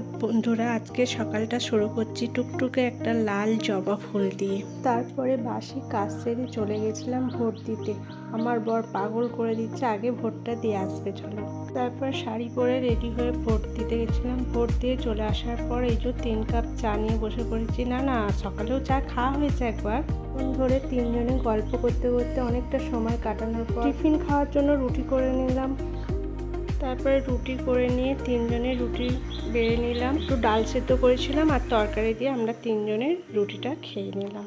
সুপ্রভাত বন্ধুরা, আজকে সকালটা শুরু করছি টুকটুকে একটা লাল জবা ফুল দিয়ে। তারপরে বাসি কাজ সেরে চলে গেছিলাম ভোট দিতে। আমার বর পাগল করে দিচ্ছে, আগে ভোটটা দিয়ে আসবে, চলো। তারপর শাড়ি পরে রেডি হয়ে ভোট দিতে গেছিলাম। ভোট দিয়ে চলে আসার পর এই যে তিন কাপ চা নিয়ে বসে পড়েছি। না না, সকালেও চা খাওয়া হয়েছে একবার। ফোন ধরে তিনজনে গল্প করতে করতে অনেকটা সময় কাটানোর পর টিফিন খাওয়ার জন্য রুটি করে নিলাম। তারপরে রুটি করে নিয়ে তিনজনের রুটি বেড়ে নিলাম। একটু ডাল সেদ্ধ করেছিলাম আর তরকারি দিয়ে আমরা তিনজনের রুটিটা খেয়ে নিলাম।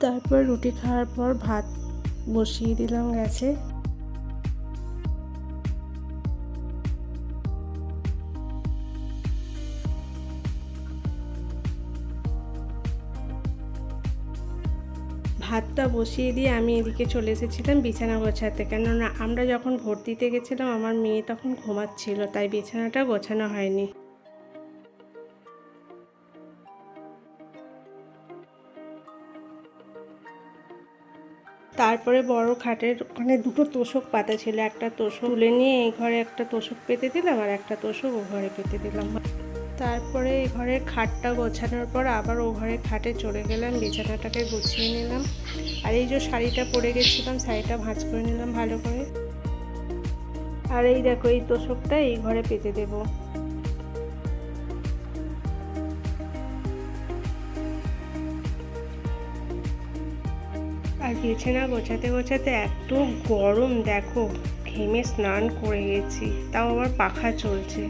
তারপর রুটি খাওয়ার পর ভাত বসিয়ে দিলাম গ্যাসে। ভাতটা বসিয়ে দিয়ে আমি এদিকে চলে এসেছিলাম বিছানা গোছাতে। কেননা আমরা যখন ভোট দিতে গেছিলাম, আমার মেয়ে তখন ঘুমাচ্ছিল, তাই বিছানাটা গোছানো হয়নি। তারপরে বড় খাটের ওখানে দুটো তোষক পাতা ছিল, একটা তোষক তুলে নিয়ে এই ঘরে একটা তোষক পেতে দিলাম আর একটা তোষক ও ঘরে পেতে দিলাম। তারপরে এই ঘরের খাটটা গোছানোর পর আবার ও ঘরের খাটে চলে গেলাম, বিছানাটাকে গুছিয়ে নিলাম। আর এই যে শাড়িটা পরে গেছিলাম, শাড়িটা ভাঁজ করে নিলাম ভালো করে। আর এই দেখো, এই তোষকটা এই ঘরে পেতে দেব। আর বিছানা গোছাতে গোছাতে এত গরম, দেখো, ঘেমে স্নান করে গেছি, তাও আবার পাখা চলছে।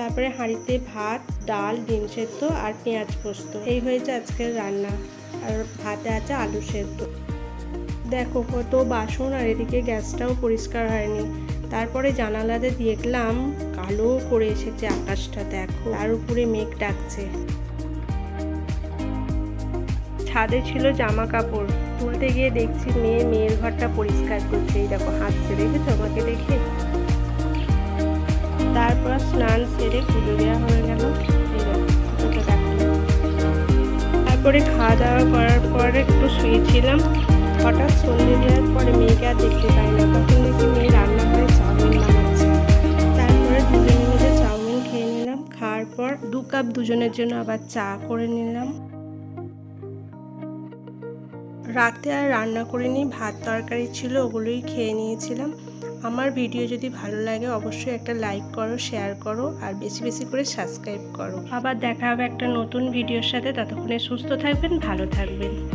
তারপরে হাঁড়িতে ভাত, ডাল, ডিম সেদ্ধ আর পেঁয়াজ পোস্ত। এই হয়েছে আজকের রান্না। আর ভাতে আছে আলু সেদ্ধ। দেখো, কত বাসন আর এদিকে গ্যাসটাও পরিষ্কার হয়নি। তারপরে জানালাতে দেখলাম কালো করে এসেছে আকাশটা, দেখো। তার উপরে মেঘ ডাকছে। ছাদে ছিল জামা কাপড় তুলতে গিয়ে দেখছি মেয়ে, মেয়ের ঘরটা পরিষ্কার করছে। এই দেখো হাসছে দেখেছ আমাকে দেখে? স্নান সেরে পুজো দেওয়া হয়ে গেল। তারপরে খাওয়া দাওয়া করার পরে একটু শুয়েছিলাম। হঠাৎ সন্ধে দেওয়ার পরে মেয়েকে আর দেখতে পাই না। তখন দেখি মেয়ে রান্নাঘরে চাউমিন বানাচ্ছে। তারপরে দুজনে মিলে চাউমিন খেয়ে নিলাম। খাওয়ার পর দু কাপ দুজনের জন্য আবার চা করে নিলাম। রাতে আর রান্না করিনি। ভাত তরকারি ছিল, ওগুলোই খেয়ে নিয়েছিলাম। আমার ভিডিও যদি ভালো লাগে, অবশ্যই একটা লাইক করো, শেয়ার করো, আর বেশি বেশি করে সাবস্ক্রাইব করো। আবার দেখা হবে একটা নতুন ভিডিওর সাথে। ততক্ষণে সুস্থ থাকবেন, ভালো থাকবেন।